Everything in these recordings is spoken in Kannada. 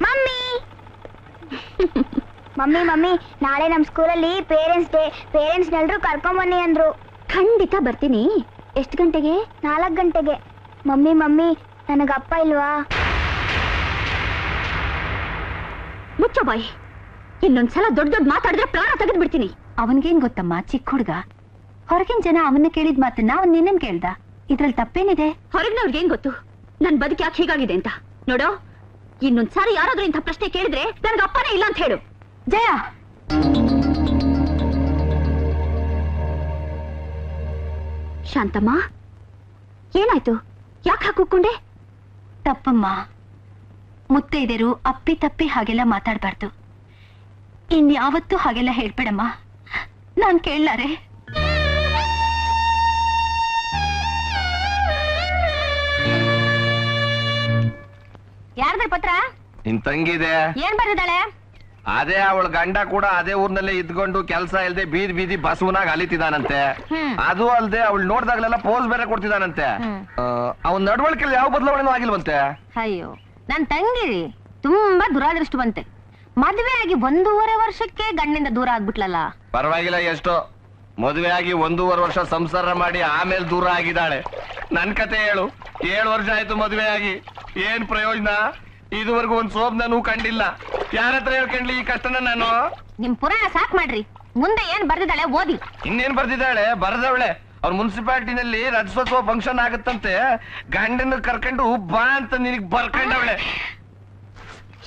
ಮಮ್ಮಿ! ಮಮ್ಮಿ ಮಮ್ಮಿ ನಾಳೆ ನಮ್ಮ ಸ್ಕೂಲಲ್ಲಿ ಪೇರೆಂಟ್ಸ್ ಡೇ ಪೇರೆಂಟ್ಸ್ ಎಲ್ರು ಕರ್ಕೊಂಬನ್ನಿ ಅಂದ್ರು. ಖಂಡಿತ ಬರ್ತೀನಿ. ಎಷ್ಟು ಗಂಟೆಗೆ? ನಾಲ್ಕು ಗಂಟೆಗೆ. ಮಮ್ಮಿ ಮಮ್ಮಿ ನನಗೆ ಅಪ್ಪ ಇಲ್ವಾ? ಮುಚ್ಚೋ ಬಾಯಿ. ಇನ್ನೊಂದ್ಸಲ ದೊಡ್ಡ ದೊಡ್ಡ ಮಾತಾಡಿದ್ರೆ ಪ್ರಾಣ ತೆಗೆದು ಬಿಡ್ತೀನಿ ಅವನ್ಗೇನ್ ಗೊತ್ತಮ್ಮ ಚಿಕ್ಕ ಹುಡ್ಗ. ಹೊರಗಿನ ಜನ ಅವನ್ನ ಕೇಳಿದ ಮಾತನ್ನ ಅವನ್ ನಿನ್ನನ್ ಕೇಳ್ದ. ಇದ್ರಲ್ಲಿ ತಪ್ಪೇನಿದೆ? ಹೊರಗಿನವ್ರಿಗೇನ್ ಗೊತ್ತು? ನನ್ ಬದುಕು ಯಾಕೆ ಹೀಗಾಗಿದೆ ಅಂತ. ನೋಡೋ? ಇನ್ನೊಂದ್ಸಾರಿ ಯಾರಾದ್ರೂ ಇಂಥ ಪ್ರಶ್ನೆ ಕೇಳಿದ್ರೆ ನನಗೆ ಅಪ್ಪನೇ ಇಲ್ಲ ಅಂತ ಹೇಳು. ಜಯ. ಶಾಂತಮ್ಮ, ಏನಾಯ್ತು? ಯಾಕೆ ಹಾಕುಕೊಂಡೆ ತಪ್ಪಮ್ಮ. ಮುತ್ತೈದೆಯರು ಅಪ್ಪಿ ತಪ್ಪಿ ಹಾಗೆಲ್ಲ ಮಾತಾಡಬಾರ್ದು. ಇನ್ಯಾವತ್ತೂ ಹಾಗೆಲ್ಲ ಹೇಳ್ಬೇಡಮ್ಮ. ನಾನ್ ಕೇಳಲಾರೆ. ಯಾರ್ದ್ರ ಪತ್ರ? ನಿನ್ ತಂಗಿದೆ. ಏನ್ ಬರ್ದಿದ್ದಾಳೆ? ಅದೇ ಅವಳ ಗಂಡ ಕೂಡ ಅದೇ ಊರ್ನಲ್ಲೇ ಇದ್ಕೊಂಡು ಕೆಲಸ ಇಲ್ದೆ ಬೀದಿ ಬೀದಿ ಬಸವನಾಗ ಅಲಿತಿದಾನಂತೆ ಹ್ಮ್. ಅದು ಅಲ್ದೆ ಅವಳು ನೋಡ್ದಾಗ್ಲೆಲ್ಲ ಪೋಸ್ ಬೇರೆ ಕೊಡ್ತಿದಾನಂತೆ ಹ್ಮ್. ಅವನ್ ನಡವಳಿಕೆಯಲ್ಲಿ ಯಾವ ಬದಲಾವಣೆನೂ ಆಗಿಲ್ವಂತೆ. ಅಯ್ಯೋ ನನ್ ತಂಗಿ ತುಂಬಾ ದುರಾದೃಷ್ಟವಂತೆ. ಮದ್ವೆ ಆಗಿ ಒಂದೂವರೆ ವರ್ಷಕ್ಕೆ ಗಂಡಿಂದ ದೂರ ಆಗ್ಬಿಟ್ಲಲ್ಲ. ಪರವಾಗಿಲ್ಲ ಎಷ್ಟೋ ಮದುವೆ ಆಗಿ ಒಂದೂವರೆ ವರ್ಷ ಸಂಸಾರ ಮಾಡಿ ಆಮೇಲೆ ದೂರ ಆಗಿದ್ದಾಳೆ. ನನ್ ಕತೆ ಹೇಳು. ಏಳು ವರ್ಷ ಆಯ್ತು ಮದುವೆಯಾಗಿ. ಆಗಿ ಏನ್ ಪ್ರಯೋಜನ? ಇದುವರೆಗೂ ಒಂದ್ ಸೋಪ್ ನಾನು ಕಂಡಿಲ್ಲ. ಯಾರ ಹತ್ರ ಹೇಳ್ಕೊಂಡ್ಲಿ ಈ ಕಷ್ಟನ ನಾನು? ನಿಮ್ ಪುರಾಣ ಸಾಕ್ ಮಾಡ್ರಿ. ಮುಂದೆ ಏನ್ ಬರ್ದಿದ್ದಾಳೆ ಓದಿ. ಇನ್ನೇನ್ ಬರ್ದಿದ್ದಾಳೆ? ಬರ್ದವಳೆ. ಅವ್ರ ಮುನ್ಸಿಪಾಲಿಟಿನಲ್ಲಿ ರಜಸೋತ್ಸವ ಫಂಕ್ಷನ್ ಆಗುತ್ತಂತೆ. ಗಂಡನ ಕರ್ಕೊಂಡು ಬಾ ಅಂತ ನಿನಗ್ ಬರ್ಕೊಂಡವಳೆ.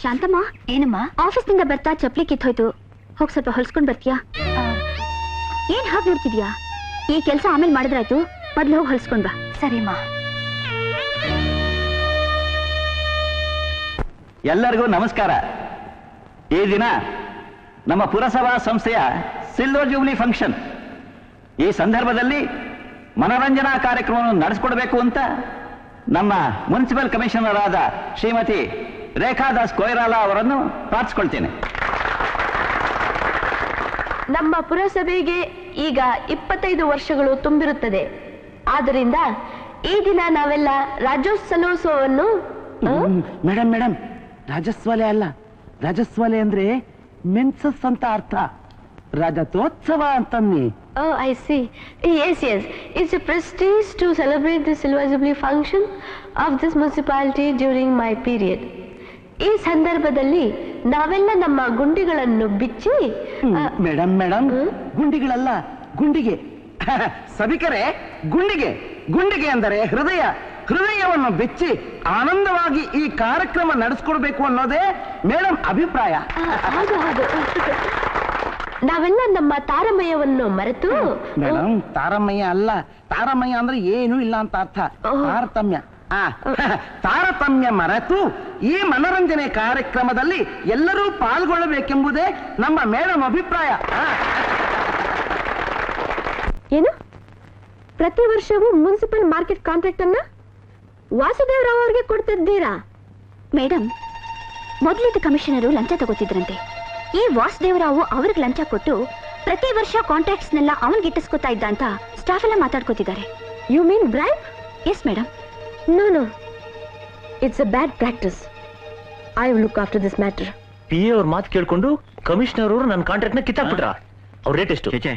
ಶಾಂತಮ್ಮ ಏನಮ್ಮ? ಆಫೀಸ್ನಿಂದ ಬರ್ತಾ ಚಪ್ಲಿ ಕಿತ್ತೋಯ್ತು. ಹೋಗ್ ಸ್ವಲ್ಪ ಹೊಲ್ಸ್ಕೊಂಡ್ ಬರ್ತೀಯಾ? ಏನ್ ಹಾಗೆ ನೋಡ್ತಿದ್ಯಾ? ಈ ಕೆಲಸ ಆಮೇಲೆ ಮಾಡಿದ್ರಾಯ್ತು ಮೊದ್ಲು ಹೋಗಿ ಹೊಲ್ಸ್ಕೊಂಡ್ ಬಾ. ಸರಿಮ್ಮ ಎಲ್ಲರಿಗೂ ನಮಸ್ಕಾರ. ಈ ದಿನ ನಮ್ಮ ಪುರಸಭಾ ಸಂಸ್ಥೆಯ ಸಿಲ್ವರ್ ಜೂಬ್ಲಿ ಫಂಕ್ಷನ್. ಈ ಸಂದರ್ಭದಲ್ಲಿ ಮನೋರಂಜನಾ ಕಾರ್ಯಕ್ರಮವನ್ನು ನಡೆಸಿಕೊಡ್ಬೇಕು ಅಂತ ನಮ್ಮ ಮುನ್ಸಿಪಲ್ ಕಮಿಷನರ್ ಆದ ಶ್ರೀಮತಿ ರೇಖಾದಾಸ್ ಕೊಯ್ರಾಲ ಅವರನ್ನು ಪ್ರಾರ್ಥಿಸ್ಕೊಳ್ತೇನೆ. ನಮ್ಮ ಪುರಸಭೆಗೆ ಈಗ ಇಪ್ಪತ್ತೈದು ವರ್ಷಗಳು ತುಂಬಿರುತ್ತದೆ. ಆದ್ದರಿಂದ ಈ ದಿನ ನಾವೆಲ್ಲ ರಾಜೋತ್ಸವೋತ್ಸವವನ್ನು ಮೇಡಮ್ ಮೇಡಮ್ ರಾಜಸ್ವಲೆ ಅಲ್ಲ. ರಾಜಸ್ವಲೆ ಅಂದ್ರೆ ಮೆನ್ಸಸ್ ಅಂತ ಅರ್ಥ. ರಾಜತೋತ್ಸವ ಅಂತಂದ್ನಿ ಓ I see. Yes yes it's a prestige to celebrate this silver jubilee function of this municipality during my period ಈ ಸಂದರ್ಭದಲ್ಲಿ ನಾವೆಲ್ಲ ನಮ್ಮ ಗುಂಡಿಗಳನ್ನು ಬಿಚ್ಚಿ ಮೇಡಮ್ ಮೇಡಮ್ ಗುಂಡಿಗಳಲ್ಲ ಗುಂಡಿಗೆ. ಸಭಿಕರೇ ಗುಂಡಿಗೆ. ಗುಂಡಿಗೆ ಅಂದರೆ ಹೃದಯ. ಹೃದಯವನ್ನು ಬಿಚ್ಚಿ ಆನಂದವಾಗಿ ಈ ಕಾರ್ಯಕ್ರಮ ನಡೆಸ್ಕೊಡ್ಬೇಕು ಅನ್ನೋದೇ ಮೇಡಮ್ ಅಭಿಪ್ರಾಯ. ಹೌದು ಹೌದು ನಾವೆಲ್ಲ ನಮ್ಮ ತಾರಮಯವನ್ನು ಮರೆತು ಮೇಡಮ್ ತಾರಮಯ ಅಲ್ಲ. ತಾರಮಯ ಅಂದ್ರೆ ಏನು ಇಲ್ಲ ಅಂತ ಅರ್ಥ. ತಾರತಮ್ಯ. ತಾರತಮ್ಯ ಮರೆತು ಈ ಮನರಂಜನೆ ಕಾರ್ಯಕ್ರಮದಲ್ಲಿ ಎಲ್ಲರೂ ಪಾಲ್ಗೊಳ್ಳಬೇಕೆಂಬುದೇ ನಮ್ಮ ಮೇಡಮ್ ಅಭಿಪ್ರಾಯ. ಏನು? ಪ್ರತಿ ವರ್ಷವೂ ಮುನ್ಸಿಪಲ್ ಮಾರ್ಕೆಟ್ ಕಾಂಟ್ರಾಕ್ಟ್ ಅನ್ನ ವಾಸುದೇವ್ ರಾವ್ ಅವರಿಗೆ ಕೊಡ್ತಿದ್ದೀರಾ? ಮೇಡಮ್ ಮೊದಲಿದ್ದ ಕಮಿಷನರು ಲಂಚ ತಗೋತಿದ್ರಂತೆ. ಈ ವಾಸುದೇವರಾವು ಅವ್ರಿಗೆ ಲಂಚ ಕೊಟ್ಟು ಪ್ರತಿ ವರ್ಷ ಕಾಂಟ್ರಾಕ್ಟ್ಸ್ನೆಲ್ಲ ಅವನ್ಗೆ ಇಟ್ಟಿಸ್ಕೊತಾ ಇದ್ದ ಅಂತ ಸ್ಟಾಫ್ ಎಲ್ಲ ಮಾತಾಡ್ಕೋತಿದ್ದಾರೆ. You mean bribe yes madam no no it's a bad practice I will look after this matter P A ಅವ್ರ ಮಾತು ಕೇಳ್ಕೊಂಡು ಕಮಿಷನರ್ ಅವರು ನನ್ನ ಕಾಂಟ್ರಾಕ್ಟ್ನ ಕಿತ್ತಾಕ್ಬಿಟ್ರ. ಅವ್ರ ರೇಟ್ ಎಷ್ಟು? ಚೇಚೆ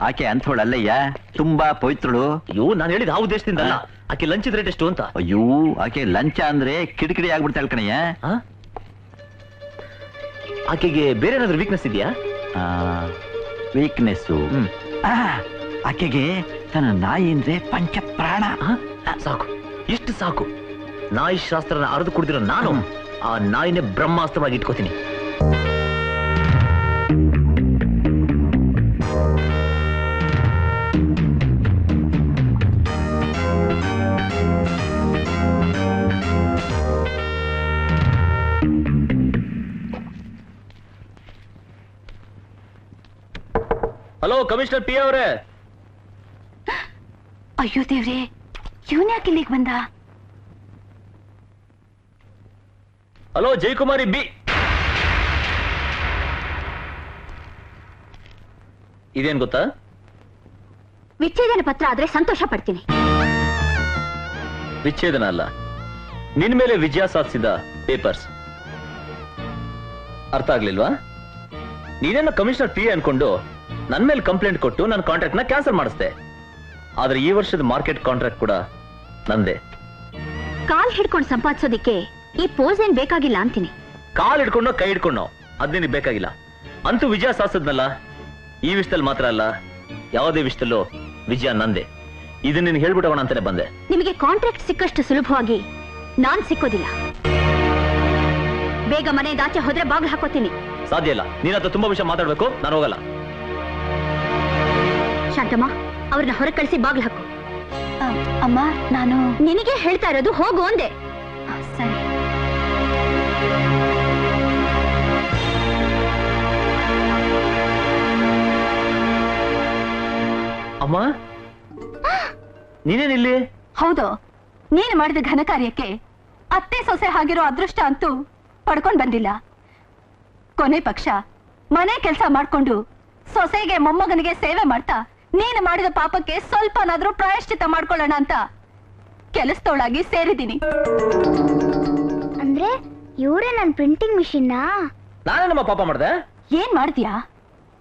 ಆಕೆ ಅಂಥವಳಲ್ಲಯ್ಯ ತುಂಬಾ ಪವಿತ್ರಳು. ಅಯ್ಯೋ ನಾನು ಹೇಳಿದ ಆ ಉದ್ದೇಶದಿಂದ ಅಲ್ಲ ಆಕೆ ಲಂಚ್ ರೇಟ್ ಎಷ್ಟು ಅಂತ? ಅಯ್ಯೋ ಆಕೆ ಲಂಚ ಅಂದ್ರೆ ಕಿಡಿಕಿಡಿ ಆಗ್ಬಿಡ್ತಾಳೆ ಕಣಯ್ಯ. ಆ? ಆಕೆಗೆ ಬೇರೆ ಏನಾದ್ರು ವೀಕ್ನೆಸ್ ಇದೆಯಾ? ವೀಕ್ನೆಸ್ಸು. ಆಕೆಗೆ ತನ್ನ ನಾಯಿ ಅಂದ್ರೆ ಪಂಚ ಪ್ರಾಣ ಆ? ಸಾಕು. ಇಷ್ಟು ಸಾಕು. ನಾಯಿ ಶಾಸ್ತ್ರನ ಅರೆದು ಕುಡಿದಿರೋ ನಾನು ಆ ನಾಯಿನೇ ಬ್ರಹ್ಮಾಸ್ತ್ರವಾಗಿ ಇಟ್ಕೋತೀನಿ. ಹಲೋ ಕಮಿಷನರ್ ಪಿ ಅವರೇ. ಅಯ್ಯೋ ದೇವ್ರೆ ಇವನ್ ಯಾಕೆ ಇಲ್ಲಿಗೆ ಬಂದ ಹಲೋ ಜಯಕುಮಾರಿ ಬಿ ಇದೇನ್ ಗೊತ್ತಾ ವಿಚ್ಛೇದನ ಪತ್ರ ಆದ್ರೆ ಸಂತೋಷ ಪಡ್ತೀನಿ ವಿಚ್ಛೇದನ ಅಲ್ಲ ನಿನ್ ಮೇಲೆ ವಿಜಯ ಸಾಧಿಸಿದ ಪೇಪರ್ಸ್ ಅರ್ಥ ಆಗ್ಲಿಲ್ವಾ ನೀನೇನೋ ಕಮಿಷನರ್ ಪಿ ಅನ್ಕೊಂಡು ನನ್ ಮೇಲೆ ಕಂಪ್ಲೇಂಟ್ ಕೊಟ್ಟು ನನ್ನ ಕಾಂಟ್ರಾಕ್ಟ್ನ ಕ್ಯಾನ್ಸಲ್ ಮಾಡಿಸ್ದೆ ಆದ್ರೆ ಈ ವರ್ಷದ ಮಾರ್ಕೆಟ್ ಕಾಂಟ್ರಾಕ್ಟ್ ಕೂಡ ನಂದೇ. ಕಾಲ್ ಹಿಡ್ಕೊಂಡು ಸಂಪಾದಿಸೋದಿಕ್ಕೆ ಈ ಪೋಸ್ ಏನ್ ಬೇಕಾಗಿಲ್ಲ ಅಂತೀನಿ. ಕಾಲ್ ಹಿಡ್ಕೊಂಡೋ ಕೈ ಹಿಡ್ಕೊಂಡೋ ಅದ್ ಬೇಕಾಗಿಲ್ಲ. ಅಂತೂ ವಿಜಯ ಸಾಸದ್ನಲ್ಲ ಈ ವಿಷಯದಲ್ಲಿ ಮಾತ್ರ ಅಲ್ಲ ಯಾವುದೇ ವಿಷಯದಲ್ಲೂ ವಿಜಯ ನಂದೆ. ಇದನ್ನ ನೀನು ಹೇಳ್ಬಿಟ್ಟವಣ ಅಂತಾನೆ ಬಂದೆ. ನಿಮಗೆ ಕಾಂಟ್ರಾಕ್ಟ್ ಸಿಕ್ಕಷ್ಟು ಸುಲಭವಾಗಿ ನಾನ್ ಸಿಕ್ಕೋದಿಲ್ಲ. ಬೇಗ ಮನೆ ದಾಚೆ ಹೋದ್ರೆ ಬಾಗ್ಲು ಹಾಕೋತೀನಿ. ಸಾಧ್ಯ ಇಲ್ಲ. ನೀನತ್ರ ತುಂಬಾ ವಿಷಯ ಮಾತಾಡ್ಬೇಕು ನಾನು ಹೋಗಲ್ಲ. ಶಾಂತಮ್ಮ ಅವ್ರನ್ನ ಹೊರ ಕಳಿಸಿ ಬಾಗ್ಲು ಹಾಕು. ಅಮ್ಮ ನಾನು ನಿನಗೆ ಹೇಳ್ತಾ ಇರೋದು ಹೋಗು ಅಂದೆ. ಆ, ಸರಿ. ಅಮ್ಮ? ನೀನೇನಿಲ್ಲಿ? ಹೌದು ನೀನು ಮಾಡಿದ ಘನ ಕಾರ್ಯಕ್ಕೆ ಅತ್ತೆ ಸೊಸೆ ಆಗಿರೋ ಅದೃಷ್ಟ ಅಂತೂ ಪಡ್ಕೊಂಡ್ ಬಂದಿಲ್ಲ. ಕೊನೆ ಪಕ್ಷ ಮನೆ ಕೆಲಸ ಮಾಡ್ಕೊಂಡು ಸೊಸೆಗೆ ಮೊಮ್ಮಗನಿಗೆ ಸೇವೆ ಮಾಡ್ತಾ ನೀನು ಮಾಡಿದ ಪಾಪಕ್ಕೆ ಸ್ವಲ್ಪನಾದ್ರೂ ಪ್ರಾಯಶ್ಚಿತ ಮಾಡ್ಕೊಳ್ಳೋಣ ಅಂತ ಕೆಲಸದೊಳಗಿ ಸೇರಿದ್ದೀನಿ. ಅಂದ್ರೆ ಇವರೇ ನನ್ ಪ್ರಿಂಟಿಂಗ್ ಮಿಷಿನ್ ನಾನೇ ನಮ್ಮ ಪಾಪ ಮಾಡ್ದೆ. ಏನ್ ಮಾಡ್ತೀಯಾ?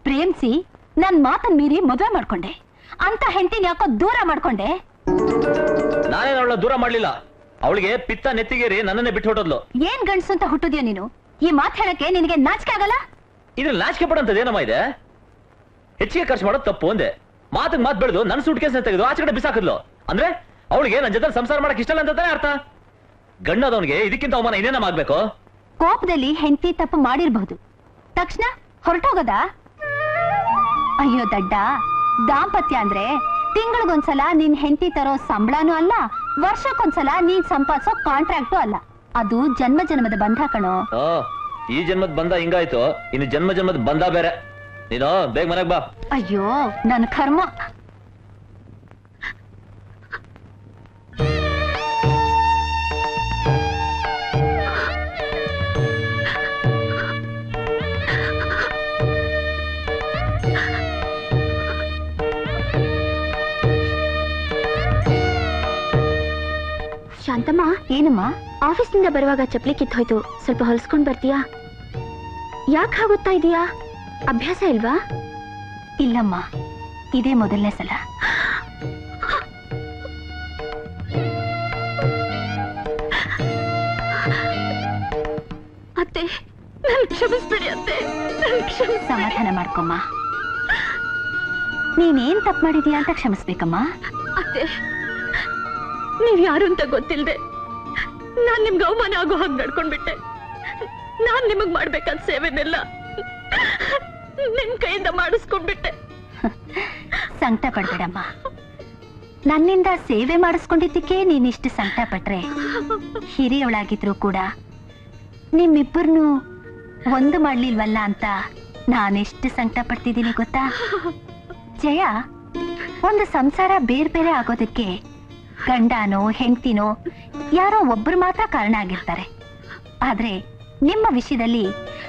ಪ್ರೇಮ್ಸಿ ನನ್ ಮಾತನ್ ಮೀರಿ ಮದ್ವೆ ಮಾಡ್ಕೊಂಡೆ. ಅಂತ ಹೆಂಡತಿನ ಯಾಕೋ ದೂರ ಮಾಡ್ಕೊಂಡೆ. ನಾನೇನು ಅವಳ ದೂರ ಮಾಡ್ಲಿಲ್ಲ. ಅವಳಿಗೆ ಪಿತ್ತ ನೆತ್ತಿಗೇರಿ ನನ್ನನ್ನೇ ಬಿಟ್ಟು ಹೊಟ್ಟದ್ಲು. ಏನ್ ಗಂಡ್ಸು ಅಂತ ಹುಟ್ಟುದ್ಯಾ ನೀನು? ಈ ಮಾತ್ ಹೇಳಕ್ಕೆ ನಿನಗೆ ನಾಚಿಕೆ ಆಗಲ್ಲ? ಇದ್ರಲ್ಲಿ ನಾಚಿಕೆ ಏನಮ್ಮ ಇದೆ? ಹೆಚ್ಚಿಗೆ ಖರ್ಚು ಮಾಡೋದು ತಪ್ಪು ಒಂದೇ ಮಾತಿಗೆ ಮಾತು ಬೆಳೆದು ನನ್ನ ಸೂಟ್ ಕೇಸ್ ತೆಗೆದು ಆಚೆ ಕಡೆ ಬಿಸಾಕಿದ್ಲು. ಅಂದ್ರೆ ಅವಳಿಗೆ ನನ್ನ ಜೊತೆ ಸಂಸಾರ ಮಾಡಕ್ ಇಷ್ಟ ಇಲ್ಲ ಅಂತ ಅರ್ಥ? ಗಂಡದವನಿಗೆ ಇದಕ್ಕಿಂತ ಅವಮಾನ ಇನ್ನೇನ ಆಗ್ಬೇಕು ಕೋಪದಲ್ಲಿ ಹೆಂಡತಿ ತಪ್ಪು ಮಾಡಿರ್ಬಹುದು. ತಕ್ಷಣ ಹೊರಟೋಗದ? ಅಯ್ಯೋ ದಡ್ಡ ದಾಂಪತ್ಯ ಅಂದ್ರೆ ತಿಂಗಳಿಗೊಂದ್ಸಲ ನಿನ್ ಹೆಂಡತಿ ತರೋ ಸಂಬಳನೂ ಅಲ್ಲ ವರ್ಷಕ್ಕೊಂದ್ಸಲ ನೀನ್ ಸಂಪಾದಿಸೋ ಕಾಂಟ್ರಾಕ್ಟು ಅಲ್ಲ. ಅದು ಜನ್ಮ ಜನ್ಮದ ಬಂಧ ಕಣೋ. ಓ ಈ ಜನ್ಮದ ಬಂಧ ಹಿಂಗಾಯ್ತು. ಇನ್ನು ಜನ್ಮ ಜನ್ಮದ ಬಂಧ ಬೇರೆ. ನೀನು, ಬೇಗ ಮನೆಗ್ ಬಾ. ಅಯ್ಯೋ, ನನ್ನ ಕರ್ಮ. ಶಾಂತಮ್ಮ, ಏನಮ್ಮ? ಆಫೀಸ್ನಿಂದ ಬರುವಾಗ ಚಪ್ಲಿ ಕಿತ್ತೋಯ್ತು. ಸ್ವಲ್ಪ ಹೊಲ್ಸ್ಕೊಂಡ್ ಬರ್ತೀಯಾ? ಯಾಕೆ ಹಾಗೊತ್ತಾ ಇದೀಯಾ? ಅಭ್ಯಾಸ ಇಲ್ವಾ? ಇಲ್ಲಮ್ಮ ಇದೇ ಮೊದಲನೇ ಸಲ. ಅತ್ತೆ ನಾನು ಕ್ಷಮಿಸ್ಬಿಡಿ ಅತ್ತೆ. ಸಮಾಧಾನ ಮಾಡ್ಕೊಮ್ಮ. ನೀನೇನ್ ತಪ್ಪು ಮಾಡಿದೀಯ ಅಂತ ಕ್ಷಮಿಸ್ಬೇಕಮ್ಮ? ಅತ್ತೆ ನೀವ್ ಯಾರು ಅಂತ ಗೊತ್ತಿಲ್ಲದೆ ನಾನ್ ನಿಮ್ಗೆ ಅವಮಾನ ಆಗೋ ಹಾಗೆ ನಡ್ಕೊಂಡ್ಬಿಟ್ಟೆ. ನಾನ್ ನಿಮಗ್ ಮಾಡ್ಬೇಕಾದ ಸೇವೆನೆಲ್ಲ ನಿಮ್ ಕೈಯಿಂದ ಮಾಡಿಸ್ಕೊಂಡ್ಬಿಟ್ಟೆ. ಸಂಕಟ ಪಡ್ಬೇಡಮ್ಮ. ನನ್ನಿಂದ ಸೇವೆ ಮಾಡಿಸ್ಕೊಂಡಿದ್ದಕ್ಕೆ ನೀನಿಷ್ಟು ಸಂಕಟ ಪಟ್ರೆ. ಹಿರಿಯವಳಾಗಿದ್ರು ಕೂಡ ನಿಮ್ಮಿಬ್ಬರನ್ನು ಒಂದು ಮಾಡ್ಲಿಲ್ವಲ್ಲ ಅಂತ ನಾನೆಷ್ಟು ಸಂಕಟ ಪಡ್ತಿದ್ದೀನಿ ಗೊತ್ತಾ? ಜಯ, ಒಂದು ಸಂಸಾರ ಬೇರೆ ಬೇರೆ ಆಗೋದಕ್ಕೆ ಗಂಡನೋ ಹೆಂಡ್ತಿನೋ ಯಾರೋ ಒಬ್ರು ಮಾತ್ರ ಕಾರಣ ಆಗಿರ್ತಾರೆ. ಆದ್ರೆ ನಿಮ್ಮ ವಿಷಯದಲ್ಲಿ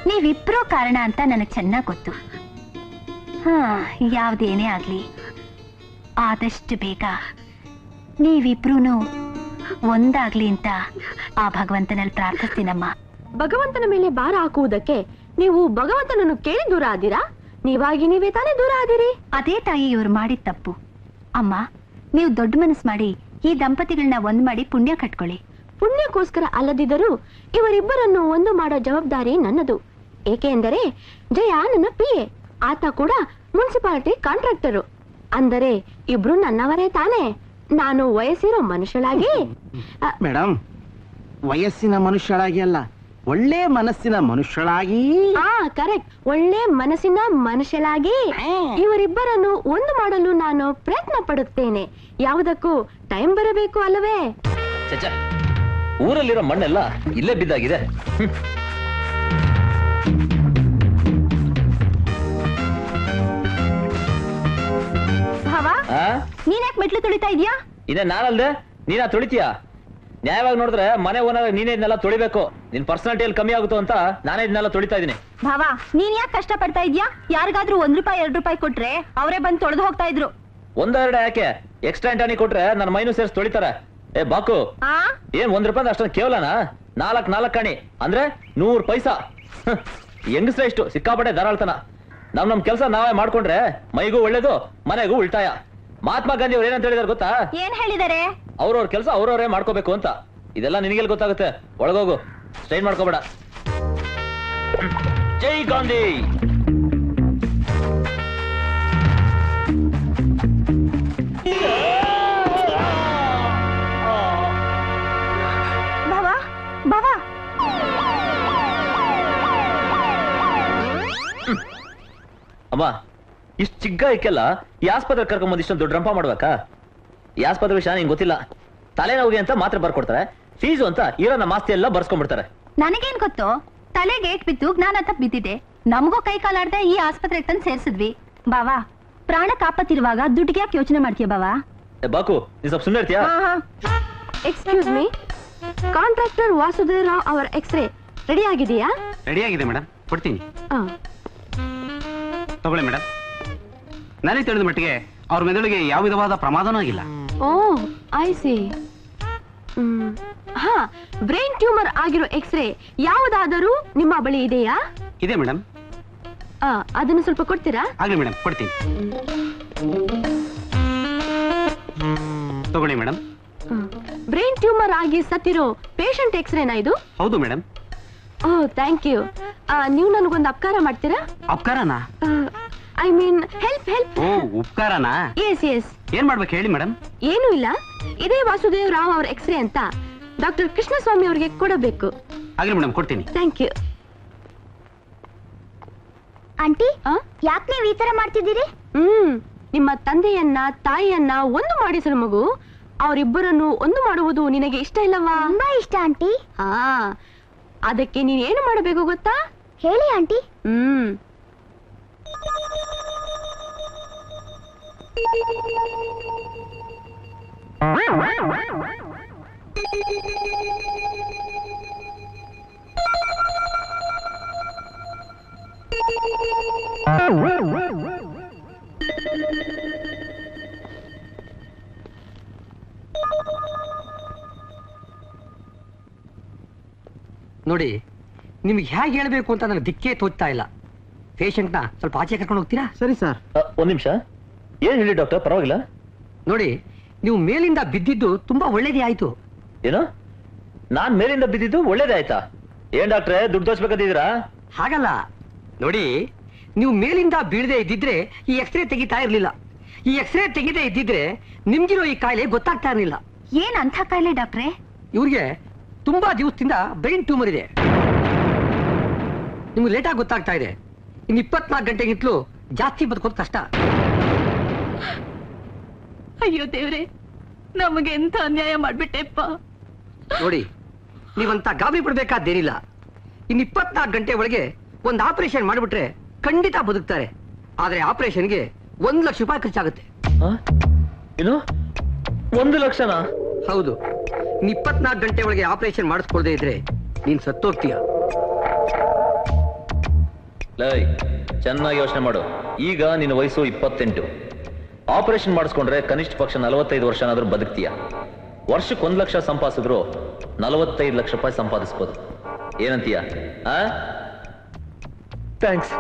ನೀವಿಬ್ರೂ ಕಾರಣ ಅಂತ ನನಗೆ ಚೆನ್ನಾಗಿ ಗೊತ್ತು. ಹಾ ಯಾವ್ದೇನೇ ಆಗ್ಲಿ. ಆದಷ್ಟು ಬೇಗ ನೀವಿಬ್ರು ಒಂದಾಗ್ಲಿ ಅಂತ ಆ ಭಗವಂತನಲ್ಲಿ ಪ್ರಾರ್ಥಿಸ್ತೀನಮ್ಮ. ಭಗವಂತನ ಮೇಲೆ ಭಾರ ಹಾಕುವುದಕ್ಕೆ ನೀವು ಭಗವಂತನನ್ನು ಕೇಳಿ ದೂರ ಆದಿರಾ? ನೀವಾಗಿ ನೀವೇ ತಾನೇ ದೂರ ಆದಿರಿ? ಅದೇ ತಾಯಿ ಇವ್ರು ಮಾಡಿದ ತಪ್ಪು. ಅಮ್ಮ ನೀವು ದೊಡ್ಡ ಮನಸ್ಸು ಮಾಡಿ ಈ ದಂಪತಿಗಳನ್ನ ಒಂದ್ ಮಾಡಿ ಪುಣ್ಯ ಕಟ್ಕೊಳ್ಳಿ. ಪುಣ್ಯಕ್ಕೋಸ್ಕರ ಅಲ್ಲದಿದ್ದರೂ ಇವರಿಬ್ಬರನ್ನು ಒಂದು ಮಾಡೋ ಜವಾಬ್ದಾರಿ ನನ್ನದು. ಏಕೆಂದರೆ ಜಯ ನನ್ನ ಪಿ ಎ ಆತ ಕೂಡ ಮುನ್ಸಿಪಾಲಿಟಿ ಕಾಂಟ್ರಾಕ್ಟರು. ಅಂದರೆ ಇಬ್ರು ನನ್ನವರೇ ತಾನೇ. ನಾನು ವಯಸ್ಸಿರೋ ಮನುಷ್ಯಳಾಗಿ. ಮೇಡಮ್ ವಯಸ್ಸಿನ ಮನುಷ್ಯಳಾಗಿ ಅಲ್ಲ ಒಳ್ಳೆ ಮನಸ್ಸಿನ ಮನುಷ್ಯಳಾಗಿ. ಆ ಕರೆಕ್ಟ್. ಒಳ್ಳೆ ಮನಸ್ಸಿನ ಮನುಷ್ಯಳಾಗಿ. ಇವರಿಬ್ಬರನ್ನು ಒಂದು ಮಾಡಲು ನಾನು ಪ್ರಯತ್ನ ಪಡುತ್ತೇನೆ. ಯಾವುದಕ್ಕೂ ಟೈಮ್ ಬರಬೇಕು ಅಲ್ಲವೇ? ಊರಲ್ಲಿರೋ ಮಣ್ಣೆಲ್ಲ ಇಲ್ಲೇ ಬಿದ್ದಾಗಿದೆ. ಭಾವ ಆ? ನೀನ್ಯಾಕ್ ಮೆಟ್ಲು ತುಳಿತಾ ಇದೀಯಾ? ಇದೇ ನಾನಲ್ದೆ? ನೀನಾ ತುಳಿತೀಯಾ? ನ್ಯಾಯವಾಗಿ ನೋಡಿದ್ರೆ ಮನೆ ಓನರ್ ನೀನೇ ಇದನ್ನೆಲ್ಲ ತುಳಿಬೇಕು. ನಿನ್ ಪರ್ಸನಾಲಿಟಿಯಲ್ಲಿ ಕಮ್ಮಿ ಆಗುತ್ತೋ ಅಂತ ನಾನೇ ಇದನ್ನೆಲ್ಲ ತುಳಿತಾ ಇದೀನಿ ಭಾವ ನೀನ್ ಯಾಕೆ ಕಷ್ಟ ಪಡ್ತಾ ಇದ್ಯಾ? ಯಾರಿಗಾದ್ರೂ ಒಂದ್ ರೂಪಾಯಿ ಎರಡ್ ರೂಪಾಯಿ ಕೊಟ್ರೆ ಅವರೇ ಬಂದು ತೊಳೆದು ಹೋಗ್ತಾ ಇದ್ರು. ಒಂದೆರಡು ಯಾಕೆ? ಎಕ್ಸ್ಟ್ರಾ ಟಾನಿ ಕೊಟ್ರೆ ನನ್ನ ಮೈನು ಸೇರಿಸಿ ತೊಳಿತಾರೆ. ಏ ಬಾಕು. ಏನ್ ಒಂದ್ ರೂಪಾಯಿ ಅಷ್ಟೊಂದು ಕೇವಲನಾ? ನಾಲ್ಕ್ ನಾಲ್ಕ್ ಕಣಿ. ಅಂದ್ರೆ ನೂರ್ ಪೈಸಾ. ಹೆಂಗಸ್ರ ಹೆಂಗಸ್ರೆ ಇಷ್ಟು ಸಿಕ್ಕಾಪಟ್ಟೆ ಧಾರಾಳ್ತನ. ನಮ್ ನಮ್ ಕೆಲಸ ನಾವೇ ಮಾಡ್ಕೊಂಡ್ರೆ ಮೈಗೂ ಒಳ್ಳೇದು ಮನೆಗೂ ಉಳ್ತಾಯ. ಮಹಾತ್ಮ ಗಾಂಧಿ ಅವ್ರು ಏನಂತ ಹೇಳಿದಾರೆ ಗೊತ್ತಾ? ಏನ್ ಹೇಳಿದಾರೆ? ಅವ್ರವ್ರ ಕೆಲಸ ಅವ್ರವ್ರೇ ಮಾಡ್ಕೋಬೇಕು ಅಂತ. ಇದೆಲ್ಲ ನಿನಗೆಲ್ ಗೊತ್ತಾಗುತ್ತೆ? ಒಳಗೋಗು. ಸ್ಟ್ರೈನ್ ಮಾಡ್ಕೋಬೇಡ. ಜೈ ಗಾಂಧಿ! ಅಮ್ಮ ಇಷ್ಟು ಚಿಕ್ಕ ಇಕ್ಕೆಲ್ಲ ಈ ಆಸ್ಪತ್ರೆ ಕರ್ಕೊಂಬಂದು ಇಷ್ಟೊಂದು ದೊಡ್ಡ ರಂಪ ಮಾಡ್ಬೇಕಾ? ಈ ಆಸ್ಪತ್ರೆ ವಿಷಯ ನಿಂಗೆ ಗೊತ್ತಿಲ್ಲ. ತಲೆನೋವಿಗೆ ಅಂತ ಮಾತ್ರ ಬರ್ಕೊಡ್ತಾರೆ. ಫೀಸು ಅಂತ ಇರೋ ನಮ್ಮ ಆಸ್ತಿ ಎಲ್ಲ ಬರ್ಸ್ಕೊಂಡ್ಬಿಡ್ತಾರೆ. ನನಗೇನ್ ಗೊತ್ತು? ತಲೆಗೆ ಏಟ್ ಬಿತ್ತು ಜ್ಞಾನ ತಪ್ಪ ಬಿದ್ದಿದೆ. ನಮಗೂ ಕೈ ಕಾಲಾಡ್ದೆ ಈ ಆಸ್ಪತ್ರೆಗೆ ತಂದು ಸೇರಿಸಿದ್ವಿ. ಬಾವಾ ಪ್ರಾಣ ಕಾಪತ್ತಿರುವಾಗ ದುಡ್ಡಿಗೆ ಯಾಕೆ ಯೋಚನೆ ಮಾಡ್ತೀಯ ಬಾವಾ? ಏ, ಬಾಕು ನೀನ್ ಸ್ವಲ್ಪ ಸುಮ್ಮನೆ ಇರ್ತೀಯಾ? Excuse me contractor Vasudev Rao ಅವರ ಎಕ್ಸ್ರೇ ರೆಡಿ ಆಗಿದೆಯಾ? ರೆಡಿ ಆಗಿದೆ ಮೇಡಮ್ ಕೊಡ್ತೀನಿ. ಆ, ತಗೊಳ್ಳಿ ಮೇಡಮ್ ನನಗೆ ತಿಳಿದ ಮಟ್ಟಿಗೆ ಅವ್ರ ಮೆದುಳಿಗೆ ಯಾವ ವಿಧವಾದ ಪ್ರಮಾದನೂ ಆಗಿಲ್ಲ ಓ ಐ ಸಿ ಹಾ ಬ್ರೈನ್ ಟ್ಯೂಮರ್ ಆಗಿರೋ ಎಕ್ಸ್ರೇ ಯಾವುದಾದರೂ ನಿಮ್ಮ ಬಳಿ ಇದೆಯಾ? ಇದೆ ಮೇಡಮ್ ಆ, ಅದನ್ನು ಸ್ವಲ್ಪ ಕೊಡ್ತೀರಾ? ಆಗಲಿ ಮೇಡಮ್ ಕೊಡ್ತೀನಿ. ತಗೊಳ್ಳಿ ಮೇಡಮ್ ಬ್ರೈನ್ ಟ್ಯೂಮರ್ ಆಗಿ ಸತ್ತಿರೋ ಪೇಷಂಟ್ ಎಕ್ಸ್ರೇನಾ ಇದು? ಹೌದು ಮೇಡಮ್ ಓ ಥ್ಯಾಂಕ್ ಯು ನೀವು ನನಗೊಂದು ಅಪಕಾರ ಮಾಡ್ತೀರಾ? ಅಪ್ಕಾರನಾ? I mean help help oh ಉಪಕಾರನಾ? ಎಸ್ ಎಸ್ ಏನ್ ಮಾಡ್ಬೇಕು ಹೇಳಿ ಮೇಡಮ್ ಏನೂ ಇಲ್ಲ. ಇದೇ ವಾಸುದೇವ್ ರಾವ್ ಅವರ ಎಕ್ಸ್ರೇ ಅಂತ ಡಾಕ್ಟರ್ ಕೃಷ್ಣಸ್ವಾಮಿ ಅವರಿಗೆ ಕೊಡಬೇಕು. ಆಗ್ಲಿ ಮೇಡಮ್ ಕೊಡ್ತೀನಿ. ಥ್ಯಾಂಕ್ ಯು ಆಂಟಿ ಆ? ಯಾಕೆ ನೀವು ಈ ತರ ಮಾಡ್ತಿದ್ದೀರಿ? ಹ್ಮ್ ನಿಮ್ಮ ತಂದೆಯನ್ನ ತಾಯಿಯನ್ನ ಒಂದು ಮಾಡಿಸಲು ಮಗು ಅವರಿಬ್ಬರನ್ನು ಒಂದು ಮಾಡುವುದು ನಿನಗೆ ಇಷ್ಟ ಇಲ್ಲವಾ? ತುಂಬಾ ಇಷ್ಟ ಆಂಟಿ ಹಾ ಅದಕ್ಕೆ ನೀನ್ ಏನು ಮಾಡಬೇಕು ಗೊತ್ತಾ? ಹೇಳಿ ಆಂಟಿ. ಹ್ಮ್. ನೋಡಿ ನಿಮ್ಗೆ ಹೇಗೆ ಹೇಳಬೇಕು ಅಂತ ನನಗೆ ದಿಕ್ಕೇ ತೋಚ್ತಾ ಇಲ್ಲ. ಪೇಷಂಟ್ನ ಸ್ವಲ್ಪ ಆಚೆ ಕರ್ಕೊಂಡು ಹೋಗ್ತೀರಾ? ಸರಿ ಸರ್. ಒಂದು ನಿಮಿಷ. ಏನ್ ಹೇಳಿ ಡಾಕ್ಟರ್? ಪರವಾಗಿಲ್ಲ. ನೋಡಿ ನೀವು ಮೇಲಿಂದ ಬಿದ್ದಿದ್ದು ತುಂಬಾ ಒಳ್ಳೇದೇ ಆಯ್ತು. ಏನು? ನಾನ್ ಮೇಲಿಂದ ಬಿದ್ದಿದ್ದು ಒಳ್ಳೇದೇ ಆಯ್ತಾ? ಏನ್ ಡಾಕ್ಟ್ರೆ ದುಡ್ಡು ದೋಚ್ಬೇಕಂತಿದ್ದೀರಾ ಹಾಗಲ್ಲ. ನೋಡಿ ನೀವು ಮೇಲಿಂದ ಬೀಳದೆ ಇದ್ದಿದ್ರೆ ಈ ಎಕ್ಸ್ರೇ ತೆಗಿತಾ ಇರಲಿಲ್ಲ. ಈ ಎಕ್ಸ್ರೇ ತೆಗಿದೇ ಇದ್ದಿದ್ರೆ ನಿಮ್ಗಿರೋ ಈ ಕಾಯಿಲೆ ಗೊತ್ತಾಗ್ತಾ ಇರಲಿಲ್ಲ. ಏನ್ ಅಂಥ ಕಾಯಿಲೆ ಡಾಕ್ಟ್ರೆ? ಇವ್ರಿಗೆ ತುಂಬಾ ದಿವಸದಿಂದ ಬ್ರೈನ್ ಟ್ಯೂಮರ್ ಇದೆ. ನಿಮ್ಗೆ ಲೇಟಾಗಿ ಗೊತ್ತಾಗ್ತಾ ಇದೆ. ಇನ್ನು ಇಪ್ಪತ್ನಾಲ್ಕು ಗಂಟೆಗಿಂತಲೂ ಜಾಸ್ತಿ ಬದುಕೋದು ಕಷ್ಟ. ಅಯ್ಯೋ ದೇವ್ರೆ ನಮಗೆ ಎಂತ ಅನ್ಯಾಯ ಮಾಡ್ಬಿಟ್ಟೆಪ್ಪ. ನೋಡಿ ನೀವಂತ ಗಾಬರಿ ಪಡ್ಬೇಕಾದ್ದೇನಿಲ್ಲ ಇನ್ನು ಇಪ್ಪತ್ನಾಲ್ಕು ಗಂಟೆ ಒಳಗೆ ಒಂದು ಆಪರೇಷನ್ ಮಾಡಿಬಿಟ್ರೆ ಖಂಡಿತ ಬದುಕ್ತಾರೆ. ಆದ್ರೆ ಆಪರೇಷನ್ಗೆ ಒಂದು ಲಕ್ಷ ರೂಪಾಯಿ ಖರ್ಚಾಗುತ್ತೆ? ಏನು? ಒಂದು ಲಕ್ಷನಾ? ಹೌದು. ಇಪ್ಪತ್ನಾಲ್ಕು ಗಂಟೆ ಒಳಗೆ ಆಪರೇಷನ್ ಮಾಡಿಸ್ಕೊಳ್ದೇ ಇದ್ರೆ ನೀನ್ ಸತ್ತೋಗ್ತೀಯ. ಲೈ ಚೆನ್ನಾಗಿ ಯೋಚನೆ ಮಾಡು. ಈಗ ನಿನ್ನ ವಯಸ್ಸು ಇಪ್ಪತ್ತೆಂಟು. ಆಪರೇಷನ್ ಮಾಡಿಸ್ಕೊಂಡ್ರೆ ಕನಿಷ್ಠ ಪಕ್ಷ ನಲವತ್ತೈದು ವರ್ಷನಾದ್ರೂ ಬದುಕ್ತೀಯ. ವರ್ಷಕ್ಕೆ ಒಂದ್ ಲಕ್ಷ ಸಂಪಾದಿಸಿದ್ರು ನಲವತ್ತೈದು ಲಕ್ಷ ರೂಪಾಯಿ ಸಂಪಾದಿಸ್ಬೋದು. ಏನಂತೀಯ? ಥ್ಯಾಂಕ್ಸ್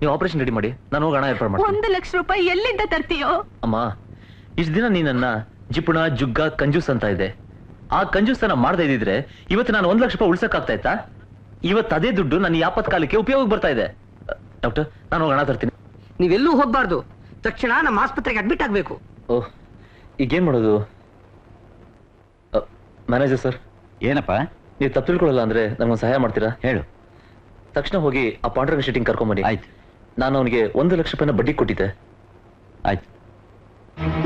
ನೀವು ಆಪರೇಷನ್ ರೆಡಿ ಮಾಡಿ ನಾನು ಹೋಗಿ ಹಣ ಏರ್ಪಾಡು ಮಾಡಿ ಒಂದು ಲಕ್ಷ ರೂಪಾಯಿ ಎಲ್ಲಿಂದ ತರ್ತೀಯೋ? ಅಮ್ಮ ಇಷ್ಟು ದಿನ ನೀನನ್ನ ಜಿಪುಣ ಜುಗ್ಗ ಕಂಜೂಸ್ ಅಂತ ಇದೆ. ಆ ಕಂಜೂಸ್ತನ ಮಾಡದೇ ಇದ್ದಿದ್ರೆ ಇವತ್ತು ನಾನು ಒಂದ್ ಲಕ್ಷ ರೂಪಾಯಿ ಉಳ್ಸಕ್ಕಾಗ್ತಾ ಇತ್ತಾ? ಇವತ್ತು ಅದೇ ದುಡ್ಡು ನನ್ನ ಯಾಪತ್ ಕಾಲಕ್ಕೆ ಉಪಯೋಗ ಬರ್ತಾ ಇದೆ. ಡಾಕ್ಟರ್ ನಾನು ಹೋಗಿ ಹಣ ತರ್ತೀನಿ. ನೀವೆಲ್ಲೂ ಹೋಗ್ಬಾರ್ದು. ತಕ್ಷಣ ನಮ್ಮ ಆಸ್ಪತ್ರೆಗೆ ಅಡ್ಮಿಟ್ ಆಗ್ಬೇಕು. ಓಹ್ ಈಗೇನ್ ಮಾಡೋದು? Manager sir. ಏನಪ್ಪ? ನೀವು ತಪ್ಪು ತಿಳ್ಕೊಳ್ಳಲ್ಲ ಅಂದ್ರೆ ನಮ್ಗೊಂದು ಸಹಾಯ ಮಾಡ್ತೀರಾ? ಹೇಳು. ತಕ್ಷಣ ಹೋಗಿ ಆ ಪಾಂಡ್ರಂಗ ಶೆಟ್ಟಿಂಗ್ ಕರ್ಕೊಂಬನ್ನಿ ಆಯ್ತು. ನಾನು ಅವನಿಗೆ ಒಂದು ಲಕ್ಷ ರೂಪಾಯಿನ ಬಡ್ಡಿ ಕೊಟ್ಟಿದ್ದೆ. ಆಯ್ತು.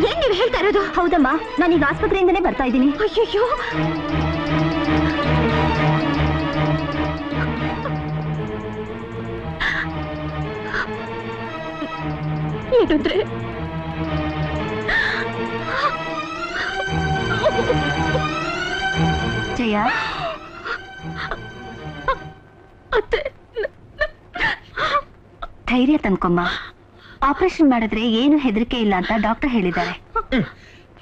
ಏನ್ ನೀವು ಹೇಳ್ತಾ ಇರೋದು? ಹೌದಮ್ಮ ನಾನೀಗ ಆಸ್ಪತ್ರೆಯಿಂದನೇ ಬರ್ತಾ ಇದ್ದೀನಿ. ಅಯ್ಯಯ್ಯೋ. ಏನಿದ್ರೆ? ಜಯ. ಅತ್ತೆ ಧೈರ್ಯ ತಂದ್ಕೊಮ್ಮ. ಆಪರೇಷನ್ ಮಾಡಿದ್ರೆ ಏನು ಹೆದರಿಕೆ ಇಲ್ಲ ಅಂತ ಡಾಕ್ಟರ್ ಹೇಳಿದ್ದಾರೆ.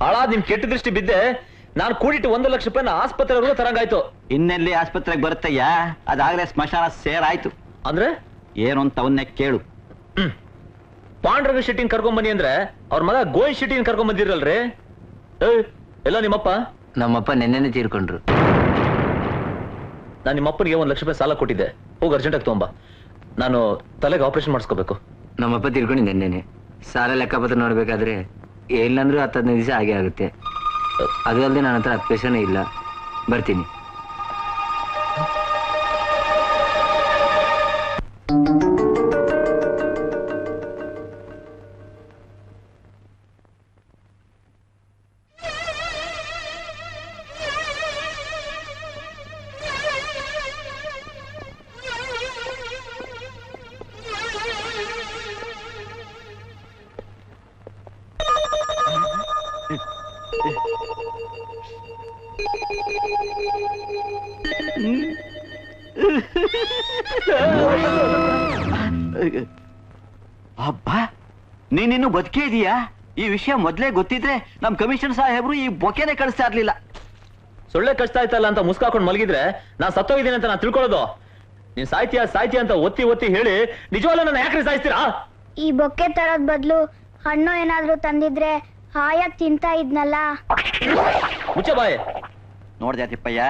ಹಾಳಾದ್ ನಿಮ್ ಕೆಟ್ಟ ದೃಷ್ಟಿ ಬಿದ್ದೆ ನಾನು ಕೂಡಿಟ್ಟು ಒಂದು ಲಕ್ಷ ರೂಪಾಯಿನ ಆಸ್ಪತ್ರೆವರೆಗೂ ತರಂಗಾಯ್ತು. ಇನ್ನೆಲ್ಲಿ ಆಸ್ಪತ್ರೆಗೆ ಬರುತ್ತಯ್ಯ? ಅದಾಗಲೇ ಸ್ಮಶಾನ ಸೇರಾಯ್ತು. ಅಂದ್ರೆ? ಏನು ಅಂತ ಅವನ್ನೇ ಕೇಳು. ಪಾಂಡ್ರಗ ಶೆಟ್ಟಿನ ಕರ್ಕೊಂಡ್ ಬನ್ನಿ ಅಂದ್ರೆ ಅವ್ರ ಮಗ ಗೋಯಿ ಶೆಟ್ಟಿನ ಕರ್ಕೊಂಡ್ ಬಂದಿರಲ್ರಿ ಏ ಎಲ್ಲ ನಿಮ್ಮಪ್ಪ? ನಮ್ಮಪ್ಪ ನೆನ್ನೆನೆ ತೀರ್ಕೊಂಡ್ರು. ನಾನು ನಿಮ್ಮಪ್ಪನಿಗೆ ಒಂದು ಲಕ್ಷ ರೂಪಾಯಿ ಸಾಲ ಕೊಟ್ಟಿದ್ದೆ. ಹೋಗಿ ಅರ್ಜೆಂಟಾಗಿ ತಗೊಂಬ. ನಾನು ತಲೆಗೆ ಆಪರೇಷನ್ ಮಾಡಿಸ್ಕೋಬೇಕು. ನಮ್ಮಪ್ಪ ತಿಳ್ಕೊಂಡಿದ್ದೆ ನೆನ್ನೆ ಸಾಲ ಲೆಕ್ಕಪತ್ರ ನೋಡ್ಬೇಕಾದ್ರೆ ಏನಂದ್ರೂ ಹತ್ತು ಹದಿನೈದು ದಿವಸ ಆಗೇ ಆಗುತ್ತೆ. ಅದು ಅಲ್ಲದೆ ನನ್ನ ಹತ್ರ ಹತ್ತು ಇಲ್ಲ. ಬರ್ತೀನಿ. ನೀನಿನ್ನು ಬದುಕೇ ಇದೀಯಾ? ಈ ವಿಷಯ ಮೊದ್ಲೇ ಗೊತ್ತಿದ್ರೆ ನಮ್ ಕಮಿಷನ್ ಸಾಹೇಬ್ರು ಈ ಬೊಕೆನೆ ಕಳಿಸ್ತಾ ಇರ್ಲಿಲ್ಲ. ಸೊಳ್ಳೆ ಕಷ್ಟ ಇತ್ತಲ್ಲ ಅಂತ ಮುಸ್ಕಾಕೊಂಡು ಮಲಗಿದ್ರೆ ನಾನ್ ಸತ್ತೋಗಿದ್ದೀನಿ ಅಂತ ನಾನು ತಿಳ್ಕೊಳ್ಳೋದು. ನೀನ್ ಸಾಹಿತ್ಯ ಸಾಹಿತ್ಯ ಅಂತ ಒತ್ತಿ ಒತ್ತಿ ಹೇಳಿ ನಿಜವಾಗ್ಲೂ ನನ್ನ ಯಾಕ್ರಿ ಸಾಯಿಸ್ತೀರಾ? ಈ ಬೊಕ್ಕೆ ತರದ್ ಬದಲು ಹಣ್ಣು ಏನಾದ್ರೂ ತಂದಿದ್ರೆ ಹಾಯಾಗ್ ತಿಂತಾ ಇದ್ನಲ್ಲ. ಮುಚ್ಚ ಬಾಯ್. ನೋಡ್ದೆ ತಿಪ್ಪಯ್ಯ